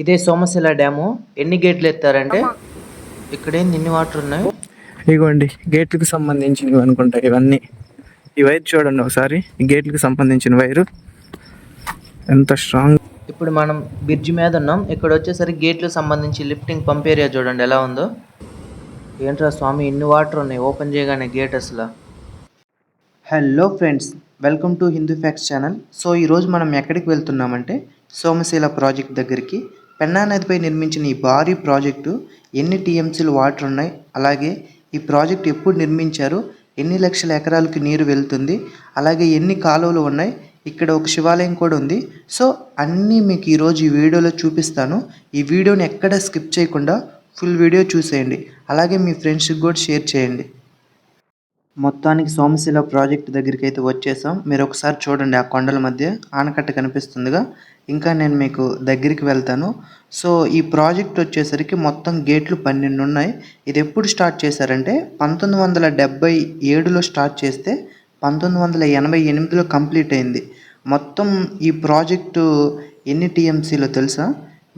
ఇదే సోమశిల డ్యాము. ఎన్ని గేట్లు ఎత్తారంటే? ఇక్కడ ఇన్ని వాటర్ ఉన్నాయి ఇగోండి గేట్లకు సంబంధించినవి అనుకుంటా ఇవన్నీ. ఈ వైర్ చూడండి ఒకసారి. ఈ గేట్లకు సంబంధించిన వైరు. ఎంత స్ట్రాంగ్ ఇప్పుడు మనం బ్రిడ్జ్ మీద ఉన్నాం. ఇక్కడ వచ్చేసరికి గేట్లు సంబంధించి లిఫ్టింగ్ పంప్ ఏరియా చూడండి ఎలా ఉందో. ఏంట్రా స్వామి ఇన్ని వాటర్ ఉన్నాయి ఓపెన్ చేయగానే గేట్ అసలు. Hello friends welcome to Hindu facts channel so ఈరోజు మనం ఎక్కడికి వెళ్తున్నామంటే సోమశీల ప్రాజెక్ట్ దగ్గరికి. పెన్నా నదిపై నిర్మించిన ఈ భారీ ప్రాజెక్టు ఎన్ని టీఎంసీలు వాటర్ ఉన్నాయి? అలాగే ఈ ప్రాజెక్ట్ ఎప్పుడు నిర్మించారు? ఎన్ని లక్షల ఎకరాలకి నీరు వెళ్తుంది? అలాగే ఎన్ని కాలువలు ఉన్నాయి? ఇక్కడ ఒక శివాలయం కూడా ఉంది. సో అన్నీ మీకు ఈరోజు ఈ వీడియోలో చూపిస్తాను. ఈ వీడియోని ఎక్కడ స్కిప్ చేయకుండా ఫుల్ వీడియో చూసేయండి. అలాగే మీ ఫ్రెండ్స్కి కూడా షేర్ చేయండి. మొత్తానికి సోమశిల ప్రాజెక్ట్ దగ్గరికి అయితే వచ్చేసాం. మీరు ఒకసారి చూడండి ఆ కొండల మధ్య ఆనకట్ట కనిపిస్తుందిగా. ఇంకా నేను మీకు దగ్గరికి వెళ్తాను. సో ఈ ప్రాజెక్ట్ వచ్చేసరికి మొత్తం గేట్లు పన్నెండు ఉన్నాయి. ఇది ఎప్పుడు స్టార్ట్ చేశారంటే పంతొమ్మిది వందల డెబ్బై ఏడులో స్టార్ట్ చేస్తే పంతొమ్మిది వందల ఎనభై ఎనిమిదిలో కంప్లీట్ అయింది. మొత్తం ఈ ప్రాజెక్టు ఎన్ని టీఎంసీలో తెలుసా?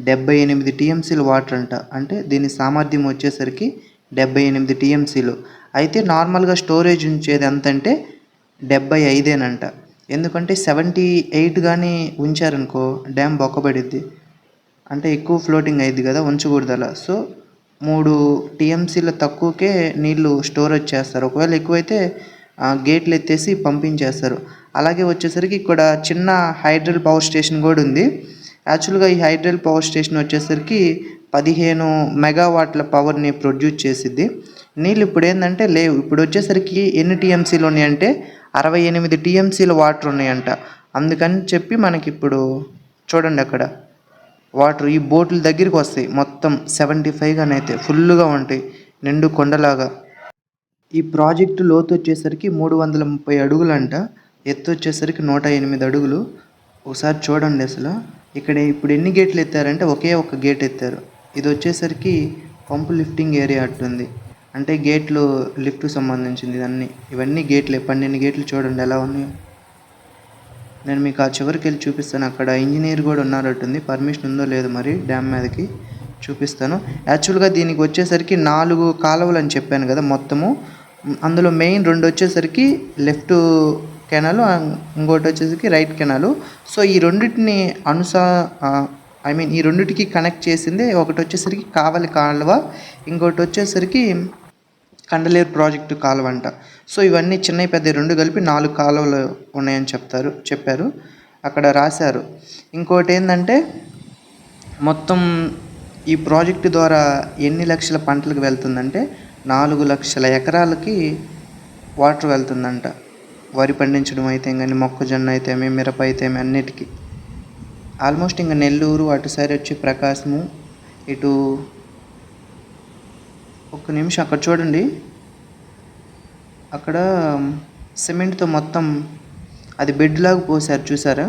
డెబ్బై ఎనిమిది టీఎంసీలు వాటర్ అంట అంటే దీని సామర్థ్యం వచ్చేసరికి డెబ్బై ఎనిమిది టీఎంసీలు. అయితే నార్మల్గా స్టోరేజ్ ఉంచేది ఎంత అంటే డెబ్బై ఐదేనంట. ఎందుకంటే సెవెంటీ ఎయిట్ కానీ ఉంచారనుకో డ్యామ్ బొక్కబడిద్ది. అంటే ఎక్కువ ఫ్లోటింగ్ అయింది కదా ఉంచకూడదు అలా సో మూడు టీఎంసీల తక్కువకే నీళ్ళు స్టోరేజ్ చేస్తారు. ఒకవేళ ఎక్కువైతే గేట్లు ఎత్తేసి పంపించేస్తారు. అలాగే వచ్చేసరికి ఇక్కడ చిన్న హైడ్రల్ పవర్ స్టేషన్ కూడా ఉంది. యాక్చువల్గా ఈ హైడ్రల్ పవర్ స్టేషన్ వచ్చేసరికి పదిహేను మెగావాట్ల పవర్ని ప్రొడ్యూస్ చేసిద్ది. నీళ్ళు ఇప్పుడు ఏంటంటే లేవు. ఇప్పుడు వచ్చేసరికి ఎన్ని టీఎంసీలు ఉన్నాయంటే అరవై ఎనిమిది టీఎంసీలు వాటర్ ఉన్నాయంట. అందుకని చెప్పి మనకి ఇప్పుడు చూడండి అక్కడ. వాటర్ ఈ బోట్ల దగ్గరికి వస్తాయి. మొత్తం సెవెంటీ ఫైవ్గానే అయితే ఫుల్గా ఉంటాయి. నిండు కొండలాగా. ఈ ప్రాజెక్టు లోతు వచ్చేసరికి మూడు వందల ముప్పై అడుగులంట. ఎత్తు వచ్చేసరికి నూట ఎనిమిది అడుగులు. ఒకసారి చూడండి అసలు. ఇక్కడ ఇప్పుడు ఎన్ని గేట్లు ఎత్తారంటే ఒకే ఒక గేట్ ఎత్తారు. ఇది వచ్చేసరికి పంపు లిఫ్టింగ్ ఏరియా అట్టుంది. అంటే గేట్లు లిఫ్ట్ సంబంధించింది ఇవన్నీ. ఇవన్నీ గేట్లే పన్నెండు గేట్లు చూడండి ఎలా ఉన్నాయో. నేను మీకు ఆ చివరికి వెళ్ళి చూపిస్తాను. అక్కడ ఇంజనీర్ కూడా ఉన్నారట్టుంది పర్మిషన్ ఉందో లేదో మరి డ్యామ్ మీదకి చూపిస్తాను. యాక్చువల్గా దీనికి వచ్చేసరికి నాలుగు కాలువలు అని చెప్పాను కదా మొత్తము. అందులో మెయిన్ రెండు వచ్చేసరికి లెఫ్ట్ కెనాలు ఇంకోటి వచ్చేసరికి రైట్ కెనాలు. సో ఈ రెండింటిని అనుసా ఐ మీన్ ఈ రెండింటికి కనెక్ట్ చేసింది. ఒకటి వచ్చేసరికి కావలి కాలువ ఇంకోటి వచ్చేసరికి కండలేరు ప్రాజెక్టు కాలువ అంట సో ఇవన్నీ చిన్నవి పెద్ద రెండు కలిపి నాలుగు కాలువలు ఉన్నాయని చెప్తారు చెప్పారు అక్కడ రాశారు. ఇంకోటి ఏంటంటే మొత్తం ఈ ప్రాజెక్టు ద్వారా ఎన్ని లక్షల పంటలకు వెళ్తుందంటే నాలుగు లక్షల ఎకరాలకి వాటర్ వెళ్తుందంట. వరి పండించడం అయితే కానీ మొక్కజొన్న అయితే మిరప అయితే అన్నిటికీ. ఆల్మోస్ట్ ఇంకా నెల్లూరు అటు సైడ్ వచ్చి ప్రకాశము ఇటు ఒక్క నిమిషం అక్కడ చూడండి. అక్కడ సిమెంట్తో మొత్తం అది బెడ్ లాగా పోసారు చూసారా?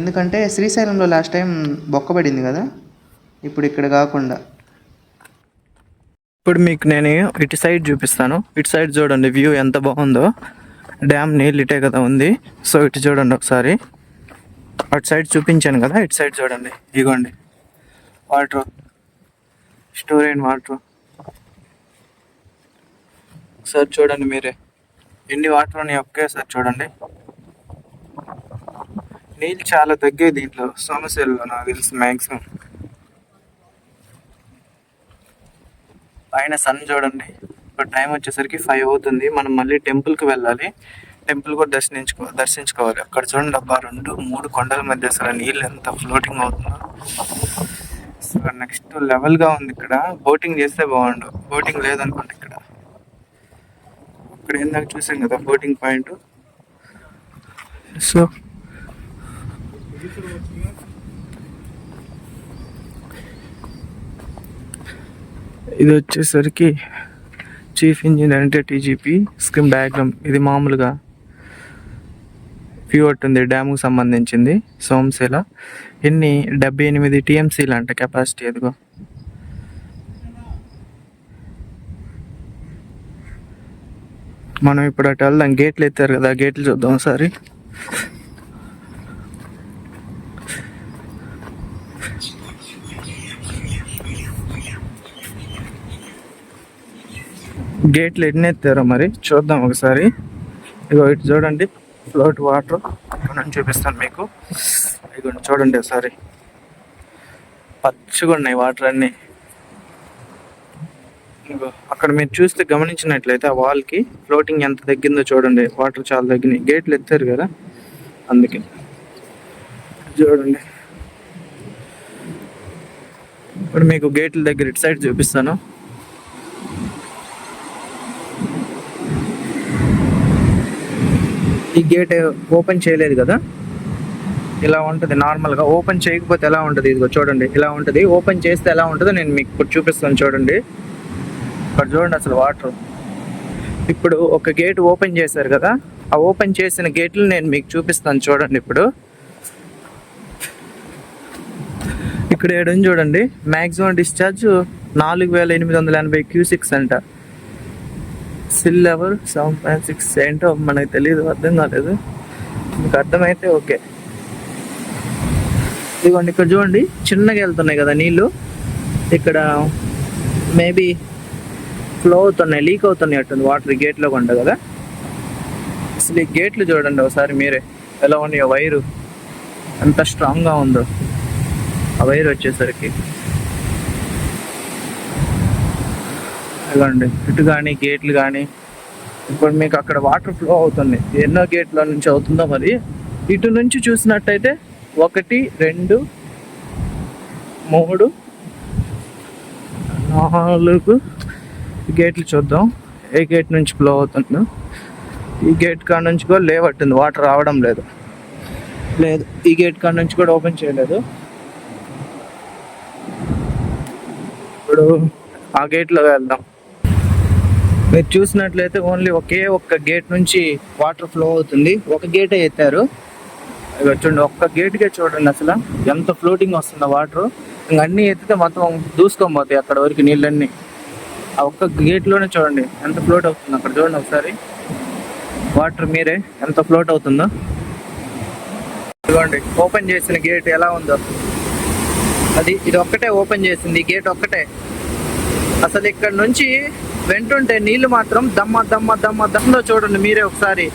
ఎందుకంటే శ్రీశైలంలో లాస్ట్ టైం బొక్కబడింది కదా ఇప్పుడు ఇక్కడ కాకుండా. ఇప్పుడు మీకు నేను ఇటు సైడ్ చూపిస్తాను. ఇటు సైడ్ చూడండి వ్యూ ఎంత బాగుందో. డ్యామ్ నీళ్ళు ఇటే కదా ఉంది. సో ఇటు చూడండి ఒకసారి. అటు సైడ్ చూపించాను కదా ఇటు సైడ్ చూడండి. ఇగోండి వాటర్. స్టోర్ అయిన వాటర్. ఒకసారి చూడండి మీరే. ఎన్ని వాటర్ ఉన్నాయి? ఒకేసారి చూడండి. నీళ్ళు చాలా తగ్గాయి దీంట్లో. సమస్యలు నాకు తెలిసి మ్యాక్సిమం పైన సన్ చూడండి. ఇప్పుడు టైం వచ్చేసరికి ఫైవ్ అవుతుంది. మనం మళ్ళీ టెంపుల్కి వెళ్ళాలి. టెంపుల్ కూడా దర్శించుకో దర్శించుకోవాలి. అక్కడ చూడండి అబ్బా రెండు మూడు కొండల మధ్య అసలు నీళ్ళు ఎంత ఫ్లోటింగ్ అవుతుందో. అసలు నెక్స్ట్ లెవెల్గా ఉంది ఇక్కడ. బోటింగ్ చేస్తే బాగుండు. బోటింగ్ లేదనుకోండి ఇక్కడ. ఇక్కడ ఏందాక చూసాం కదా బోటింగ్ పాయింట్ సో ఇది వచ్చేసరికి చీఫ్ ఇంజనీర్ అంటే టీజీపీ స్కిమ్ డయాగ్రామ్ ఇది మామూలుగా వ్యూ ఉంది డ్యాముకు సంబంధించింది సోమశిల ఎన్ని డెబ్బై ఎనిమిది టీఎంసీలు అంట కెపాసిటీ ఎదుగో మనం ఇప్పుడు అటు వెళ్దాం గేట్లు ఎత్తారు కదా గేట్లు చూద్దాం ఒకసారి. గేట్లు ఎన్ని ఎత్తారో మరి చూద్దాం ఒకసారి. ఇగో ఇటు చూడండి. ఫ్లోట్ వాటర్ అక్కడ చూపిస్తాను మీకు. ఇదిగోండి చూడండి ఒకసారి. పచ్చగా ఉన్నాయి వాటర్ అన్నీ. అక్కడ మీరు చూస్తే గమనించినట్లయితే ఆ వాల్కి ఫ్లోటింగ్ ఎంత తగ్గిందో చూడండి. వాటర్ చాలా తగ్గినాయి. గేట్లు ఎత్తారు కదా? అందుకే. చూడండి. ఇప్పుడు మీకు గేట్ల దగ్గర ఇటు సైడ్ చూపిస్తాను. ఈ గేట్ ఓపెన్ చేయలేదు కదా? ఇలా ఉంటుంది నార్మల్గా ఓపెన్ చేయకపోతే ఎలా ఉంటుంది? ఇదిగో చూడండి ఇలా ఉంటుంది. ఓపెన్ చేస్తే ఎలా ఉంటుందో నేను మీకు ఇప్పుడు చూపిస్తాను చూడండి. ఇక్కడ చూడండి అసలు వాటర్ ఇప్పుడు ఒక గేట్ ఓపెన్ చేశారు కదా? ఆ ఓపెన్ చేసిన గేట్లు నేను మీకు చూపిస్తాను చూడండి ఇప్పుడు. ఇక్కడ ఏడని చూడండి. మ్యాక్సిమం డిశ్చార్జ్ నాలుగు వేల ఎనిమిది వందల ఎనభై క్యూసిక్స్ అంట. Sill level seven point six ఏంటో మనకు తెలియదు అర్థం కాలేదు. మీకు అర్థమైతే ఓకే. ఇదిగోండి ఇక్కడ చూడండి చిన్నగా వెళ్తున్నాయి కదా నీళ్ళు. ఇక్కడ మేబీ ఫ్లో అవుతున్నాయి లీక్ అవుతున్నాయి అట్టుంది వాటర్ గేట్లో కొండ కదా. అసలు ఈ గేట్లు చూడండి ఒకసారి మీరే ఎలా ఉన్నాయో వైరు? ఎంత స్ట్రాంగ్గా ఉందో. ఆ వైర్ వచ్చేసరికి. ఇదిగోండి ఇటు కానీ గేట్లు కానీ ఇప్పుడు మీకు అక్కడ వాటర్ ఫ్లో అవుతుంది. ఎన్నో గేట్ల నుంచి అవుతుందో మరి. ఇటు నుంచి చూసినట్టయితే ఒకటి రెండు మూడు నాలుగు గేట్లు చూద్దాం. ఏ గేట్ నుంచి ఫ్లో అవుతుందో. ఈ గేట్ కాడ నుంచి కూడా లేవట్టుంది. వాటర్ రావడం లేదు. లేదు. ఈ గేట్ కాడ నుంచి కూడా ఓపెన్ చేయలేదు. ఇప్పుడు ఆ గేట్లో వెళ్దాం. మీరు చూసినట్లయితే ఓన్లీ ఒకే ఒక్క గేట్ నుంచి వాటర్ ఫ్లో అవుతుంది. ఒక గేటే ఎత్తారు. చూడండి ఒక్క గేట్కే చూడండి అసలు. ఎంత ఫ్లోటింగ్ వస్తుందో వాటర్. ఇంక అన్నీ ఎత్తితే మొత్తం దూసుకోబోతాయి అక్కడ వరకు నీళ్ళన్నీ. ఆ ఒక్క గేట్లోనే చూడండి ఎంత ఫ్లోట్ అవుతుంది అక్కడ చూడండి ఒకసారి. వాటర్ మీరే ఎంత ఫ్లోట్ అవుతుందో. ఇదిగోండి ఓపెన్ చేసిన గేట్ ఎలా ఉందో. అది ఇది ఒక్కటే ఓపెన్ చేసింది ఈ గేట్ ఒక్కటే. అసలు ఇక్కడ నుంచి వెంటుంటే నీళ్ళు మాత్రం దమ్మ దమ్మ దమ్మ దమ్లో చూడండి మీరే ఒకసారి.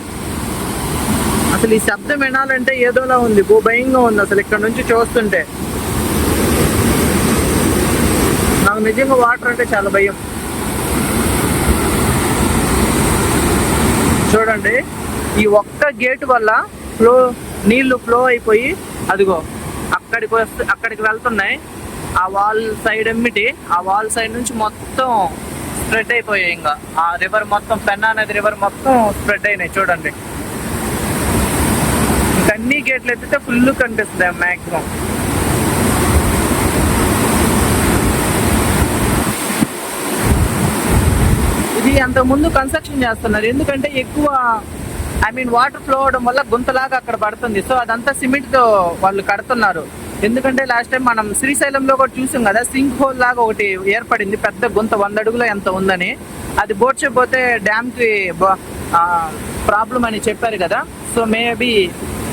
అసలు ఈ శబ్దం వినాలంటే ఏదోలా ఉంది. భూ భయంగా ఉంది అసలు ఇక్కడ నుంచి చూస్తుంటే. నాకు నిజంగా వాటర్ అంటే చాలా భయం. చూడండి ఈ ఒక్క గేట్ వల్ల ఫ్లో నీళ్ళు ఫ్లో అయిపోయి అదిగో అక్కడికి వస్తే అక్కడికి వెళ్తున్నాయి. ఆ వాల్ సైడ్ ఎమ్మిటి ఆ వాల్ సైడ్ నుంచి మొత్తం స్ప్రెడ్ అయిపోయాయి ఇంకా. ఆ రివర్ మొత్తం పెన్నా అనేది రివర్ మొత్తం స్ప్రెడ్ అయినాయి చూడండి. ఇంకా అన్ని గేట్లు ఎత్తితే ఫుల్ కనిపిస్తుంది మ్యాక్సిమం ఇది అంత ముందు కన్స్ట్రక్షన్ చేస్తున్నారు. ఎందుకంటే ఎక్కువ ఐ మీన్ వాటర్ ఫ్లో అవడం వల్ల గుంతలాగా అక్కడ పడుతుంది. సో అదంతా సిమెంట్తో వాళ్ళు కడుతున్నారు. ఎందుకంటే లాస్ట్ టైం మనం శ్రీశైలంలో కూడా చూసాం కదా సింక్ హోల్ లాగా ఒకటి ఏర్పడింది. పెద్ద గుంత వంద అడుగులో ఎంత ఉందని. అది బోడ్చిపోతే డ్యామ్కి ప్రాబ్లం అని చెప్పారు కదా. సో మేబీ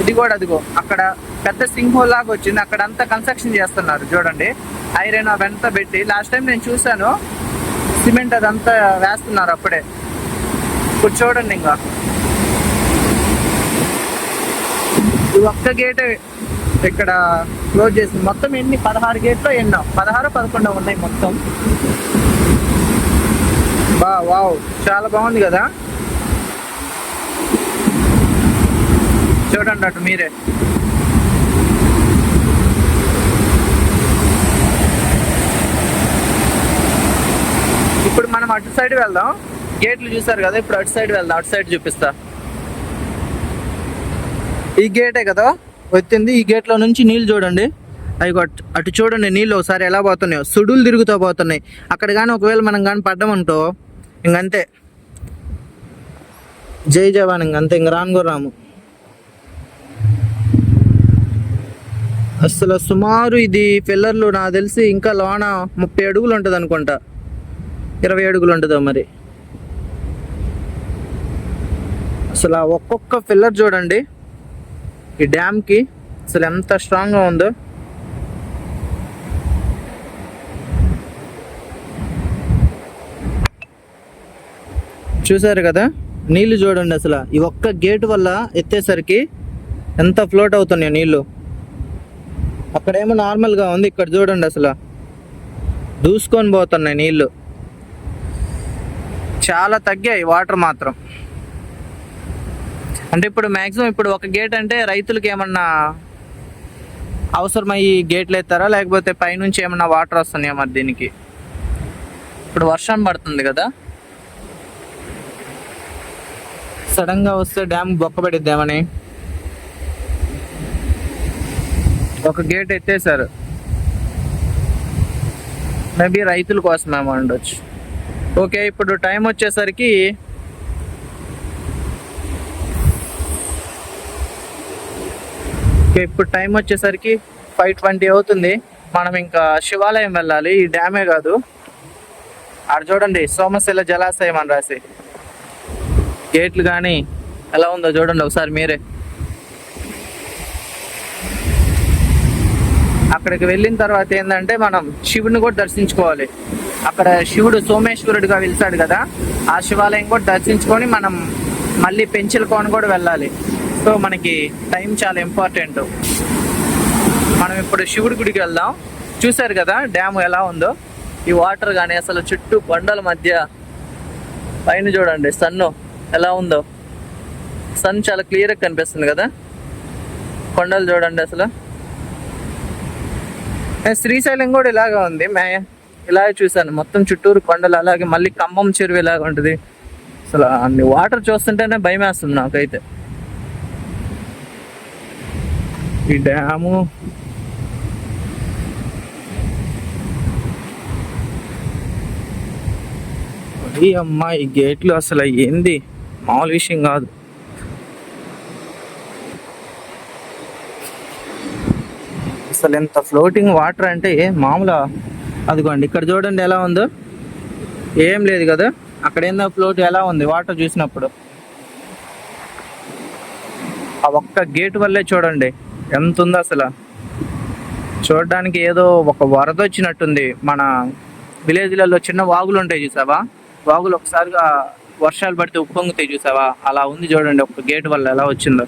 ఇది కూడా అదిగో అక్కడ పెద్ద సింక్ హోల్ లాగా వచ్చింది. అక్కడ అంతా కన్స్ట్రక్షన్ చేస్తున్నారు చూడండి. ఐరన్ అవంతా పెట్టి. లాస్ట్ టైం నేను చూశాను సిమెంట్ అదంతా వేస్తున్నారు అప్పుడే. ఇప్పుడు చూడండి ఇంకా. ఇది ఒక్క గేట్ ఇక్కడ క్లోజ్ చేసింది. మొత్తం ఎన్ని? పదహారు గేట్లు ఎన్నో? పదహారు పదకొండు ఉన్నాయి మొత్తం. బా వావ్. చాలా బాగుంది కదా? చూడండి అటు మీరే. ఇప్పుడు మనం అటు సైడ్ వెళ్దాం. గేట్లు చూసారు కదా? ఇప్పుడు అటు సైడ్ వెళ్దాం. అటు సైడ్ చూపిస్తా. ఈ గేటే కదా? వచ్చింది. ఈ గేట్లో నుంచి నీళ్ళు చూడండి. అవి అటు- అటు చూడండి నీళ్ళు ఒకసారి ఎలా పోతున్నాయో. సుడులు తిరుగుతూ పోతున్నాయి. అక్కడ కానీ ఒకవేళ మనం కానీ పడ్డామనుకో ఇంకంతే. జై జవాన్ ఇంకంతే. ఇంక రాను రాము. అసలు సుమారు ఇది పిల్లర్లు నాకు తెలిసి ఇంకా లోన ముప్పై అడుగులు ఉంటుంది అనుకుంటా. ఇరవై అడుగులు ఉంటుందో మరి. అసలు ఆ ఒక్కొక్క పిల్లర్ చూడండి. ఈ డ్యామ్కి అసలు ఎంత స్ట్రాంగ్గా ఉందో. చూసారు కదా? నీళ్ళు చూడండి అసలు. ఈ ఒక్క గేట్ వల్ల ఎత్తేసరికి ఎంత ఫ్లోట్ అవుతున్నాయి నీళ్ళు. అక్కడేమో నార్మల్గా ఉంది ఇక్కడ చూడండి అసలు. దూసుకొని పోతున్నాయి నీళ్ళు చాలా తగ్గాయి వాటర్ మాత్రం. అంటే ఇప్పుడు మ్యాక్సిమం ఇప్పుడు ఒక గేట్ అంటే రైతులకి ఏమన్నా అవసరమయ్యి గేట్లు ఎత్తారా? లేకపోతే పైనుంచి ఏమన్నా వాటర్ వస్తున్నాయా మరి దీనికి? ఇప్పుడు వర్షం పడుతుంది కదా. సడన్గా వస్తే డ్యామ్ బొక్కబడిద్దామని ఒక గేట్ ఎత్తేసారు మేబీ రైతుల కోసమేమో ఉండొచ్చు. ఓకే ఇప్పుడు టైం వచ్చేసరికి ఓకే ఇప్పుడు టైం వచ్చేసరికి ఫైవ్ ట్వంటీ అవుతుంది. మనం ఇంకా శివాలయం వెళ్ళాలి. ఈ డ్యామే కాదు. ఆడ చూడండి సోమశిల జలాశయం అని రాసి. గేట్లు కానీ ఎలా ఉందో చూడండి ఒకసారి మీరే. అక్కడికి వెళ్ళిన తర్వాత ఏంటంటే మనం శివుని కూడా దర్శించుకోవాలి. అక్కడ శివుడు సోమేశ్వరుడిగా వెళ్తాడు కదా ఆ శివాలయం కూడా దర్శించుకొని మనం మళ్ళీ పెంచిల కోన కూడా వెళ్ళాలి. సో మనకి టైం చాలా ఇంపార్టెంట్. మనం ఇప్పుడు శివుడి గుడికి వెళ్దాం. చూశారు కదా డ్యామ్ ఎలా ఉందో? ఈ వాటర్ కానీ అసలు చుట్టూ కొండల మధ్య పైన చూడండి సన్ను ఎలా ఉందో. సన్ చాలా క్లియర్గా కనిపిస్తుంది కదా? కొండలు చూడండి అసలు. శ్రీశైలం కూడా ఇలాగా ఉంది. మే ఇలాగే చూసాను మొత్తం చుట్టూరు కొండలు అలాగే మళ్ళీ ఖమ్మం చెరువు ఇలాగ ఉంటుంది. అసలు అన్ని వాటర్ చూస్తుంటేనే భయం వేస్తుంది నాకైతే. ఈ డ్యాము ఈ అమ్మా ఈ గేట్లు అసలు ఏంది మామూలు విషయం కాదు. అసలు ఎంత ఫ్లోటింగ్ వాటర్ అంటే మామూలు? అదిగోండి ఇక్కడ చూడండి ఎలా ఉందో. ఏం లేదు కదా. అక్కడ ఏందో ఫ్లోట్ ఎలా ఉంది వాటర్ చూసినప్పుడు. ఆ ఒక్క గేట్ వల్లే చూడండి. ఎంత ఉందో అసలు. చూడడానికి ఏదో ఒక వరద వచ్చినట్టుంది. మన విలేజ్లలో చిన్న వాగులు ఉంటాయి చూసావా? వాగులు ఒకసారిగా వర్షాలు పడితే ఉప్పొంగుతాయి చూసావా? అలా ఉంది చూడండి ఒక గేట్ వల్ల ఎలా వచ్చిందో.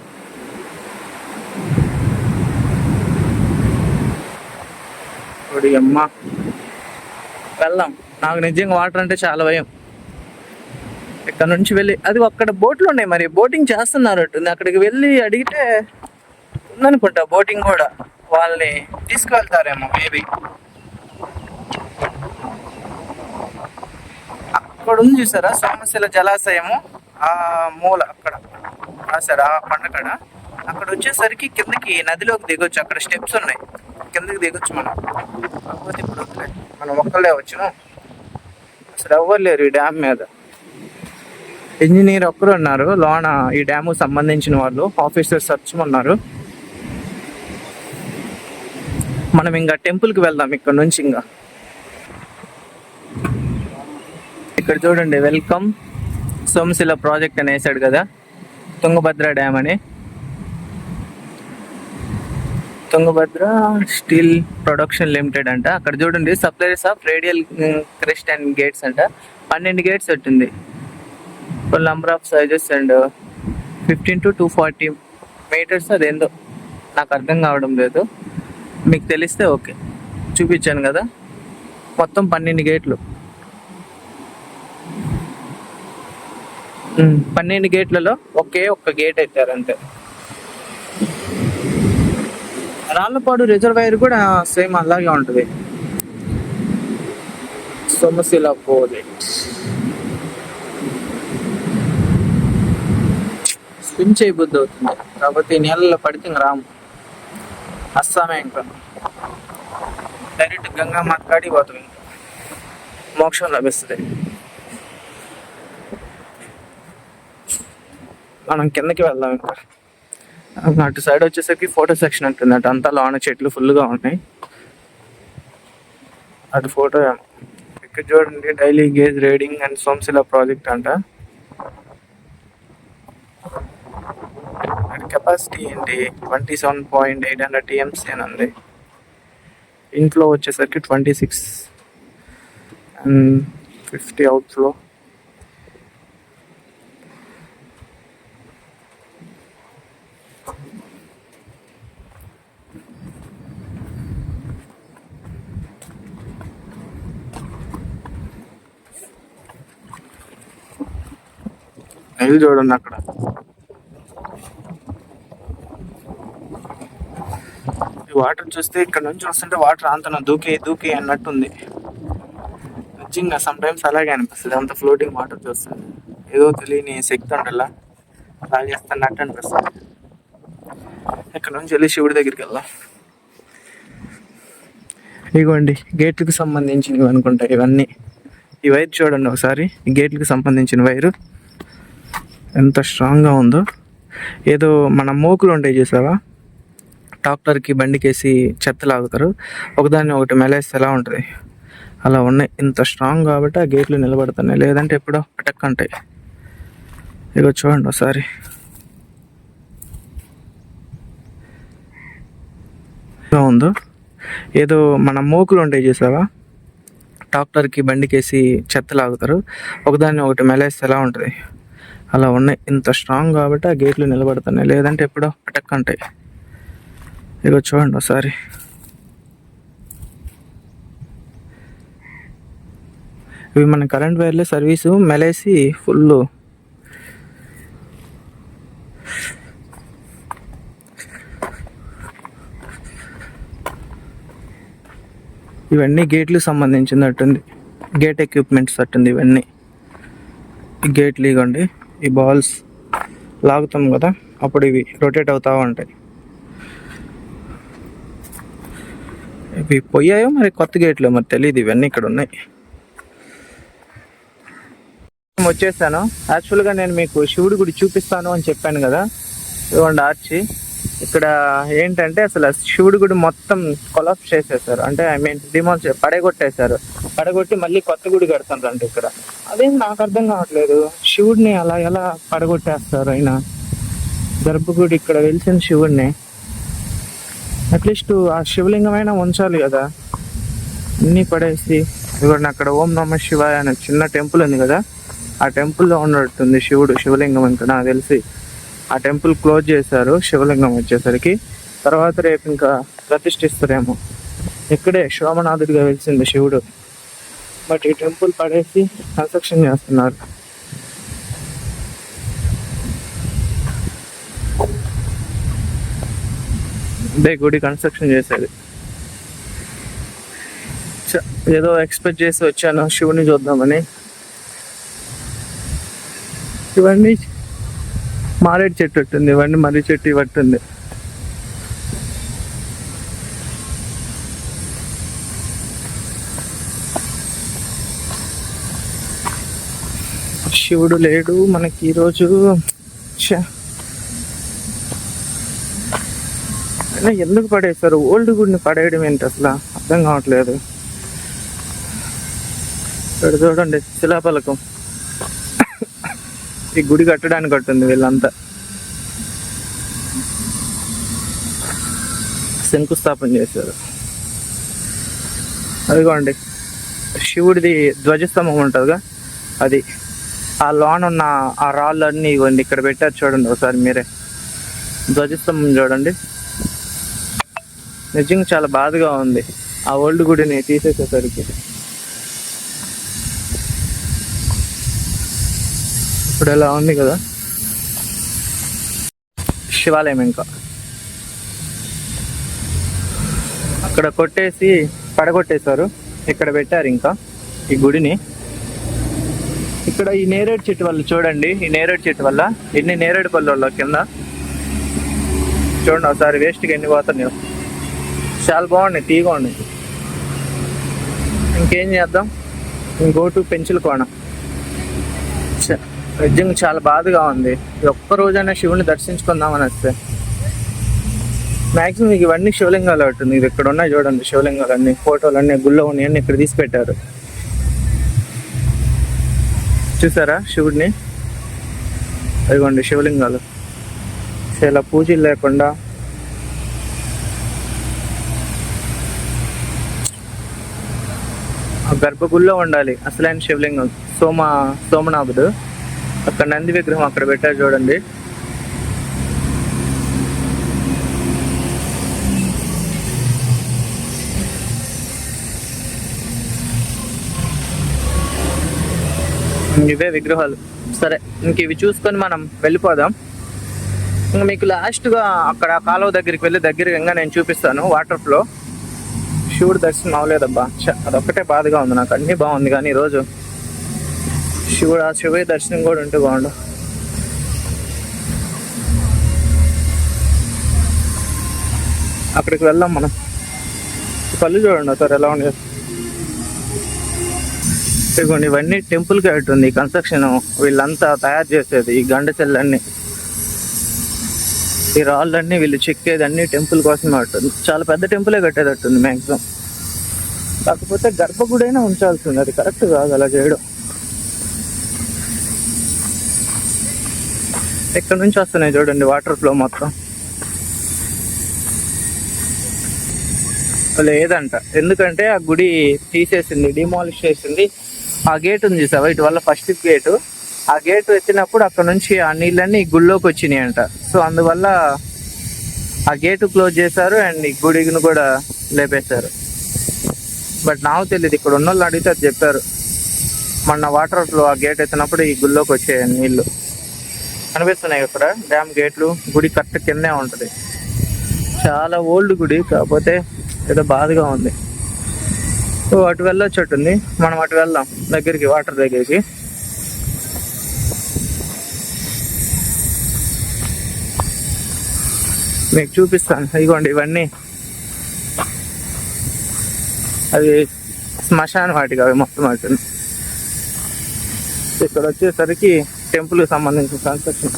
ఒడి అమ్మ. వెళ్దాం. నాకు నిజంగా వాటర్ అంటే చాలా భయం. ఇక్కడ నుంచి వెళ్ళి అది అక్కడ బోట్లు ఉన్నాయి మరి. బోటింగ్ చేస్తున్నారు అక్కడికి వెళ్ళి అడిగితే ఉందనుకుంటా బోటింగ్ కూడా. వాళ్ళని తీసుకువెళ్తారేమో మేబీ. అక్కడ ఉంది చూసారా సోమశిల జలాశయము ఆ మూల అక్కడ. రాశారు ఆ పండకడ అక్కడ వచ్చేసరికి కిందకి నదిలోకి దిగొచ్చు అక్కడ స్టెప్స్ ఉన్నాయి. కిందకి దిగొచ్చు మనం. కాకపోతే ఇప్పుడు మనం ఒక్కళ్ళే వచ్చాము అసలు ఎవ్వరు లేరు ఈ డ్యామ్ మీద. ఇంజనీర్ ఒక్కరు ఉన్నారు లోన ఈ డ్యామ్ సంబంధించిన వాళ్ళు ఆఫీసర్ సర్చ్ ఉన్నారు. మనం ఇంకా టెంపుల్కి వెళ్దాం ఇక్కడ నుంచి ఇంకా. ఇక్కడ చూడండి వెల్కమ్ సోమశిల ప్రాజెక్ట్ అని వేసాడు కదా తుంగభద్ర డ్యామ్ అని. తుంగభద్ర స్టీల్ ప్రొడక్షన్ లిమిటెడ్ అంట. అక్కడ చూడండి supplies of radial crest and gates అంట. పన్నెండు గేట్స్ ఉంటుంది full number of sizes and fifteen to two forty metres అదేందో. నాకు అర్థం కావడం లేదు. మీకు తెలిస్తే ఓకే. చూపించాను కదా. మొత్తం పన్నెండు గేట్లు. పన్నెండు గేట్లలో ఒకే ఒక్క గేట్ ఎత్తారు అంతే. రాళ్ళపాడు రిజర్వాయర్ కూడా సేమ్ అలాగే ఉంటుంది. సొమశిల ప్రాజెక్ట్ స్విమ్ చేయబుద్ధి అవుతుంది. కాబట్టి నీళ్ళలో పడితే రాము. అస్సామే ఇంకా. డైరెక్ట్ గంగా మాత పోతాం ఇంకా. మోక్షం లభిస్తుంది. మనం కిందకి వెళ్దాం ఇంకా. అటు సైడ్ వచ్చేసరికి ఫోటో సెక్షన్ ఉంటుంది అటు అంతా లోన చెట్లు ఫుల్గా ఉన్నాయి. అటు ఫోటో ఇక్కడ చూడండి daily gauge reading and Somasila project అంట. కెపాసిటీ ఏంటి? Twenty seven point eight hundred TMC అని ఉంది. ఇంట్లో వచ్చేసరికి ట్వంటీ సిక్స్ అండ్ ఫిఫ్టీ అవుట్స్లో నీళ్ళు చూడండి అక్కడ. ఈ వాటర్ చూస్తే ఇక్కడ నుంచి వస్తుంటే వాటర్ అంతన దూకి దూకే అన్నట్టుంది. నిజంగా సమ్ టైమ్స్ అలాగే అనిపిస్తుంది. అంత ఫ్లోటింగ్ వాటర్ చూస్తుంది ఏదో తెలియని శక్తి ఉండలా? లాగేస్తున్నట్టు అనిపిస్తుంది. ఇక్కడ నుంచి వెళ్ళి శివుడి దగ్గరికి వెళ్దాం. ఇగోండి గేట్లకు సంబంధించినవి అనుకుంటా ఇవన్నీ. ఈ వైర్ చూడండి ఒకసారి. ఈ గేట్లకు సంబంధించిన వైరు ఎంత స్ట్రాంగ్గా ఉందో. ఏదో మన మోకులు ఉంటాయి చూసావా? ట్రాక్టర్కి బండికేసి చెత్త లాగుతారు. ఒకదాన్ని ఒకటి మెలేస్తే ఎలా ఉంటుంది? అలా ఉన్నాయి. ఇంత స్ట్రాంగ్ కాబట్టి ఆ గేట్లు నిలబడుతున్నాయి. లేదంటే ఎప్పుడో పటక్ అంటాయి. ఇగో చూడండి ఒకసారి. ఉందో. ఏదో మన మోకులు ఉంటాయి చూసావా? ట్రాక్టర్కి బండికేసి చెత్త లాగుతారు. ఒకదాన్ని ఒకటి మెలేస్తే ఎలా ఉంటుంది? అలా ఉన్నాయి. ఇంత స్ట్రాంగ్ కాబట్టి ఆ గేట్లు నిలబడుతున్నాయి. లేదంటే ఎప్పుడో పటక్ అంటాయి. ఇదిగో చూడండి ఒకసారి. ఇవి మన కరెంట్ వైర్లే సర్వీసు మెలేసి ఫుల్ ఇవన్నీ గేట్లు సంబంధించినట్టుంది. గేట్ ఎక్విప్మెంట్స్ అట్టుంది ఇవన్నీ. గేట్లు ఇవ్వండి ఈ బాల్స్ లాగుతాం కదా అప్పుడు ఇవి రొటేట్ అవుతా ఉంటాయి. ఇవి పోయాయో మరి కొత్త గేట్లు మరి తెలియదు ఇవన్నీ ఇక్కడ ఉన్నాయి. వచ్చేసాను. యాక్చువల్గా నేను మీకు శివుడి గుడి చూపిస్తాను అని చెప్పాను కదా ఇదిగోండి ఆర్చి. ఇక్కడ ఏంటంటే అసలు శివుడి గుడి మొత్తం కొలాప్స్ చేసేసారు. అంటే ఐ మీన్ డిమాల్స్ పడగొట్టేశారు. పడగొట్టి మళ్ళీ కొత్త గుడి కడుతుంటారు ఇక్కడ. అదేం నాకు అర్థం కావట్లేదు. శివుడిని అలా ఎలా పడగొట్టేస్తారు అయినా? గర్భగుడి ఇక్కడ వెలిసిన శివుడిని అట్లీస్ట్ uh, ఆ శివలింగమైనా ఉంచాలి కదా. అన్నీ పడేసి ఇదిగోండి అక్కడ ఓం నమ శివాయ అనే చిన్న టెంపుల్ ఉంది కదా. ఆ టెంపుల్లో ఉన్నట్టుంది శివుడు శివలింగం ఇంకా నాకు తెలిసి. ఆ టెంపుల్ క్లోజ్ చేశారు శివలింగం వచ్చేసరికి. తర్వాత రేపు ఇంకా ప్రతిష్ఠిస్తారేమో. ఇక్కడే శోమనాథుడిగా వెలిసింది శివుడు. బట్ ఈ టెంపుల్ పడేసి కన్స్ట్రక్షన్ చేస్తున్నారు. ఇదే గుడి కన్స్ట్రక్షన్ చేసేది. చ- ఏదో ఎక్స్పెక్ట్ చేసి వచ్చాను శివుని చూద్దామని. ఇవన్నీ మారేడు చెట్టు ఉంటుంది ఇవన్నీ మర్రి చెట్టు ఇవట్టుంది శివుడు లేడు మనకి ఈరోజు అయినా ఎందుకు పడేశారు? ఓల్డ్ గుడిని పడేయడం ఏంటి అసలు? అర్థం కావట్లేదు. ఇక్కడ చూడండి శిలాఫలకం. ఈ గుడి కట్టడానికి కట్టుంది వీళ్ళంతా. శంకుస్థాపన చేశారు. అదిగోండి శివుడిది ధ్వజస్తంభం ఉంటుందిగా? అది ఆ లోన్ ఉన్న ఆ రాళ్ళు అన్నీ ఇవ్వండి. ఇక్కడ పెట్టారు చూడండి ఒకసారి మీరే. ధ్వజస్తంభం చూడండి. నిజంగా చాలా బాధగా ఉంది. ఆ ఓల్డ్ గుడిని తీసేసేసరికి. ఇప్పుడు ఎలా ఉంది కదా? శివాలయం ఇంకా. అక్కడ కొట్టేసి పడగొట్టేశారు. ఇక్కడ పెట్టారు ఇంకా ఈ గుడిని. ఇక్కడ ఈ నేరేడు చెట్టు వల్ల చూడండి. ఈ నేరేడు చెట్టు వల్ల ఎన్ని నేరేడు పళ్ళు కింద? చూడండి ఒకసారి వేస్ట్గా ఎన్ని పోతున్నాయో. చాలా బాగున్నాయి తీగా ఉన్నాయి ఇంకేం చేద్దాం? ఇంకోటు పెంచుల కోణ నిజంగా చాలా బాధగా ఉంది. ఈ ఒక్క రోజైనా శివుని దర్శించుకుందామని వస్తే. మ్యాక్సిమం మీకు ఇవన్నీ శివలింగాలు ఉంటుంది ఇది ఇక్కడ ఉన్నాయి చూడండి శివలింగాలు అన్ని ఫోటోలు అన్ని గుళ్ళో ఉన్నాయని ఇక్కడ తీసి పెట్టారు. చూసారా శివుడిని? అదిగోండి శివలింగాలు. చాలా పూజలు లేకుండా గర్భగుడిలో ఉండాలి. అసలైన శివలింగం. సోమ సోమనాథుడు. అక్కడ నంది విగ్రహం అక్కడ పెట్టారు చూడండి. ఇవే విగ్రహాలు. సరే ఇంక ఇవి చూసుకొని మనం వెళ్ళిపోదాం. ఇంక మీకు లాస్ట్గా అక్కడ కాలువ దగ్గరికి వెళ్ళి దగ్గరగా నేను చూపిస్తాను వాటర్ ఫ్లో శివుడు దర్శనం అవ్వలేదబ్బా. అదొక్కటే బాధగా ఉంది నాకు. అన్నీ బాగుంది కానీ ఈరోజు శివుడు ఆ శివయ్య దర్శనం కూడా ఉంటే బాగుండు. అక్కడికి వెళ్దాం మనం. పళ్ళు చూడండి సార్ ఎలా ఉండదు ఇదిగోండి ఇవన్నీ టెంపుల్కి ఉంది కన్స్ట్రక్షన్ వీళ్ళంతా తయారు చేసేది ఈ గండ చెల్లన్నీ ఈ రాళ్ళన్నీ వీళ్ళు చెక్కేది అన్ని టెంపుల్ కోసం అట్టుంది చాలా పెద్ద టెంపులే కట్టేటట్టుంది మ్యాక్సిమం కాకపోతే గర్భగుడైనా అయినా ఉంచాల్సింది అది కరెక్ట్ కాదు అలా చేయడం. ఇక్కడ నుంచి వస్తున్నాయి చూడండి వాటర్ ఫ్లో మొత్తం? లేదంట. ఎందుకంటే ఆ గుడి తీసేసింది డిమాలిష్ చేసింది. ఆ గేట్ ఉంది చూసావా? ఇటు వల్ల ఫస్ట్ గేటు ఆ గేట్ ఎత్తినప్పుడు అక్కడ నుంచి ఆ నీళ్ళన్నీ గుళ్ళోకి గుడిలోకి వచ్చినాయి అంట సో అందువల్ల ఆ గేటు క్లోజ్ చేశారు అండ్ ఈ గుడిని కూడా లేపేశారు. బట్ నాకు తెలియదు ఇక్కడ ఉన్న వాళ్ళు అడిగితే అది చెప్పారు. మొన్న వాటర్ ఫ్లో ఆ గేట్ ఎత్తినప్పుడు ఈ గుడిలోకి వచ్చే నీళ్ళు. కనిపిస్తున్నాయి ఇక్కడ డ్యామ్ గేట్లు గుడి కరెక్ట్ కిందే ఉంటుంది. చాలా ఓల్డ్ గుడి కాకపోతే ఏదో బాధగా ఉంది. సో అటు వెళ్ళొచ్చట్టుంది. మనం అటు వెళ్దాం దగ్గరికి వాటర్ దగ్గరికి. మీకు చూపిస్తాను. ఇదిగోండి ఇవన్నీ. అది శ్మశాన వాటికి అవి మొత్తం వాటిని. ఇక్కడ వచ్చేసరికి టెంపుల్కి సంబంధించిన కన్స్ట్రక్షన్.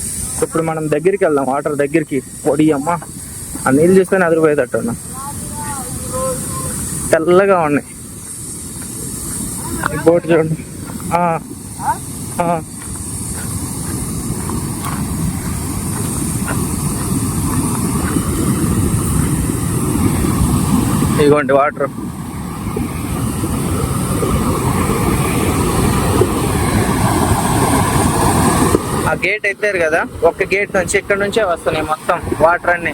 ఇప్పుడు మనం దగ్గరికి వెళ్దాం. వాటర్ దగ్గరికి. పొడి అమ్మ. ఆ నీళ్ళు చూస్తేనే అదిరిపోయేటట్టు తెల్లగా ఉన్నాయి. బోట్ చూడండి. ఇదిగోండి వాటర్. ఆ గేట్ ఎత్తారు కదా ఒక్క గేట్ నుంచి ఇక్కడ నుంచే వస్తున్నాయి మొత్తం వాటర్ అన్ని.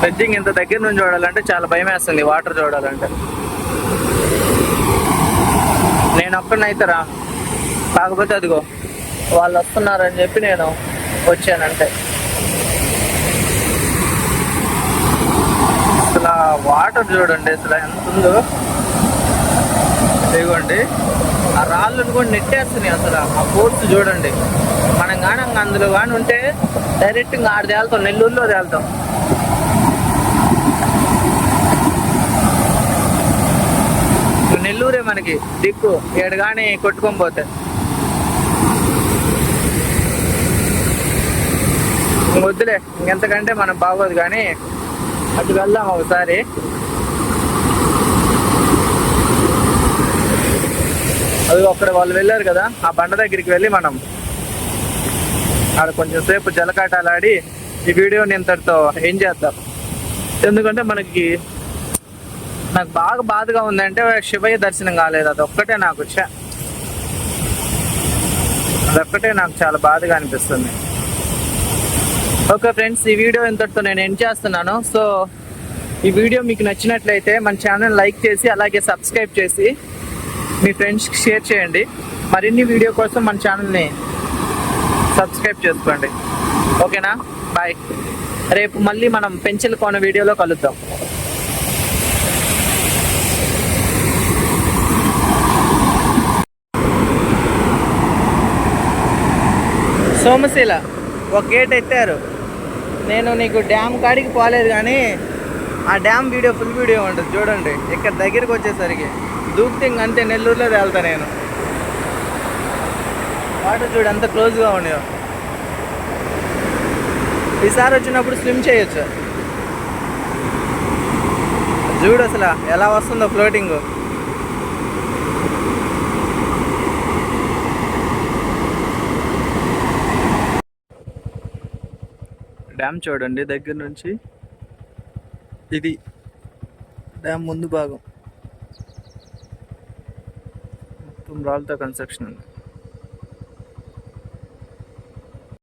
ఫ్రిడ్జింగ్ ఇంత దగ్గర నుంచి చూడాలంటే చాలా భయం వేస్తుంది వాటర్ చూడాలంటే. నేను ఒక్కనైతే రా. కాకపోతే అదిగో వాళ్ళు వస్తున్నారని చెప్పి నేను వచ్చానంటే అసలు వాటర్ చూడండి అసలు ఎంత ఉందో. ఇదిగోండి. ఆ రాళ్ళను కూడా నెట్టేస్తున్నాయి అసలు. ఆ ఫోర్స్ చూడండి. మనం కానీ అందులో కానీ ఉంటే డైరెక్ట్ ఇంకా ఆడ తేలుతాం నెల్లూరులో తేలుతాం. నెల్లూరే మనకి దిక్కు. ఏడు కానీ కొట్టుకొని పోతే. ఇంక వద్దులే. ఇంకెంతకంటే మనం బాగోదు కానీ అటు వెళ్దాం ఒకసారి. అది అక్కడ వాళ్ళు వెళ్ళారు కదా ఆ బండ దగ్గరికి వెళ్ళి మనం. ఆడ కొంచెం సేపు జలకాటాలాడి ఈ వీడియోని ఇంతటితో ఏం చేద్దాం. ఎందుకంటే మనకి నాకు బాగా బాధగా ఉందంటే శివయ్య దర్శనం కాలేదు. అది ఒక్కటే నాకు అదొక్కటే నాకు చాలా బాధగా అనిపిస్తుంది. ఓకే ఫ్రెండ్స్ ఈ వీడియో ఇంతటితో నేను ఎండ్ చేస్తున్నాను. సో ఈ వీడియో మీకు నచ్చినట్లయితే మన ఛానల్ లైక్ చేసి అలాగే సబ్స్క్రైబ్ చేసి మీ ఫ్రెండ్స్కి షేర్ చేయండి. మరిన్ని వీడియో కోసం మన ఛానల్ని సబ్స్క్రైబ్ చేసుకోండి. ఓకేనా? బాయ్ రేపు మళ్ళీ మనం పెంచిల్ కోన వీడియోలో కలుద్దాం. సోమశీల ఒక గేట్ ఎత్తారు. నేను నీకు డ్యామ్ కాడికి పోలేదు కానీ ఆ డ్యామ్ వీడియో ఫుల్ వీడియో ఉంటుంది చూడండి. ఇక్కడ దగ్గరికి వచ్చేసరికి దూకితే ఇంక అంతే నెల్లూరులో తేలుతా నేను. వాటర్ చూడు ఎంత క్లోజ్గా ఉన్నాయో. ఈసారి వచ్చినప్పుడు స్విమ్ చేయొచ్చు. చూడు అసలు ఎలా వస్తుందో ఫ్లోటింగ్ డ్యామ్ చూడండి దగ్గర నుంచి. ఇది డ్యామ్ ముందు భాగం. మొత్తం రాళ్ళతో కన్స్ట్రక్షన్ ఉంది.